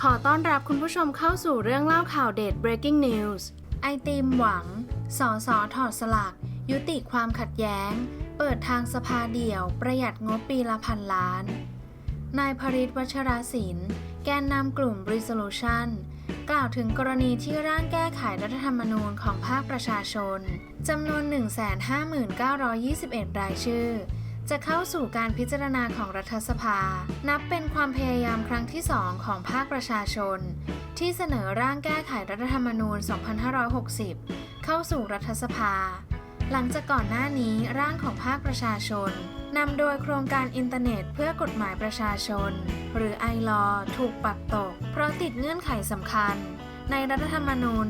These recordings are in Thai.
ขอต้อนรับคุณผู้ชมเข้าสู่เรื่องเล่าข่าวเด็ด breaking news ไอติมหวัง สอสอถอดสลัก ยุติความขัดแย้ง เปิดทางสภาเดี่ยว ประหยัดงบปีละพันล้าน นายพริตวัชราศิลป์ แกนนำกลุ่ม Resolution กล่าวถึงกรณีที่ร่างแก้ไขรัฐธรรมนูญของภาคประชาชนจำนวน 159,21 รายชื่อ จะเข้าสู่การพิจารณาของรัฐสภา นับเป็นความพยายามครั้งที่2ของภาคประชาชน ที่เสนอร่างแก้ไขรัฐธรรมนูญ 2560 เข้าสู่รัฐสภา หลังจากก่อนหน้านี้ร่างของภาคประชาชนนำโดยโครงการอินเทอร์เน็ตเพื่อกฎหมายประชาชน หรือไอลอถูกปัดตก เพราะติดเงื่อนไขสำคัญ ในรัฐธรรมนูญ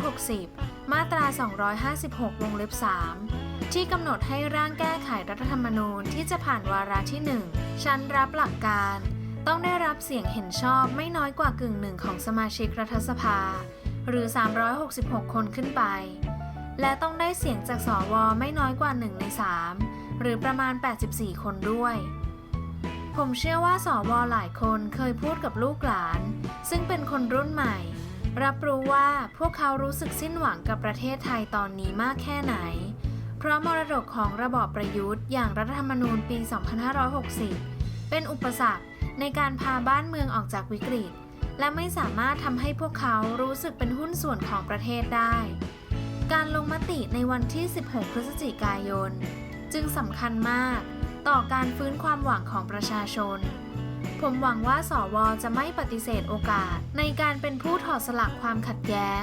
2560 มาตรา 256 วงเล็บ 3 ที่กำหนดให้ร่างแก้ไขรัฐธรรมนูญที่จะผ่านวาระที่ 1 ชั้นรับหลักการ ต้องได้รับเสียงเห็นชอบไม่น้อยกว่ากึ่งหนึ่งของสมาชิกรัฐสภา หรือ 366 คนขึ้นไป และต้องได้เสียงจากสวไม่น้อยกว่า1ใน3 หรือประมาณ 84 คนด้วย ผมเชื่อว่าสวหลายคนเคยพูดกับลูกหลาน ซึ่งเป็นคนรุ่นใหม่ รับรู้ว่าพวกเขารู้สึกสิ้นหวังกับประเทศไทยตอนนี้มากแค่ไหน เพราะมรดกของระบอบประยุทธ์อย่างรัฐธรรมนูญปี 2560 เป็นอุปสรรคในการพาบ้านเมืองออกจากวิกฤต และไม่สามารถทำให้พวกเขารู้สึกเป็นหุ้นส่วนของประเทศได้ การลงมติในวันที่ 16 พฤศจิกายน จึงสำคัญมากต่อการฟื้นความหวังของประชาชน ผมหวังว่าสวจะไม่ปฏิเสธโอกาส ในการเป็นผู้ถอดสลักความขัดแย้ง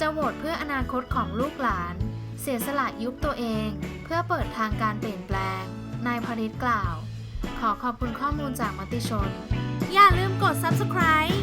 จะโหวตเพื่ออนาคตของลูกหลาน เสียสละยุบตัวเอง เพื่อเปิดทางการเปลี่ยนแปลง นายพริตกล่าว ขอขอบคุณข้อมูลจากมติชน อย่าลืมกด subscribe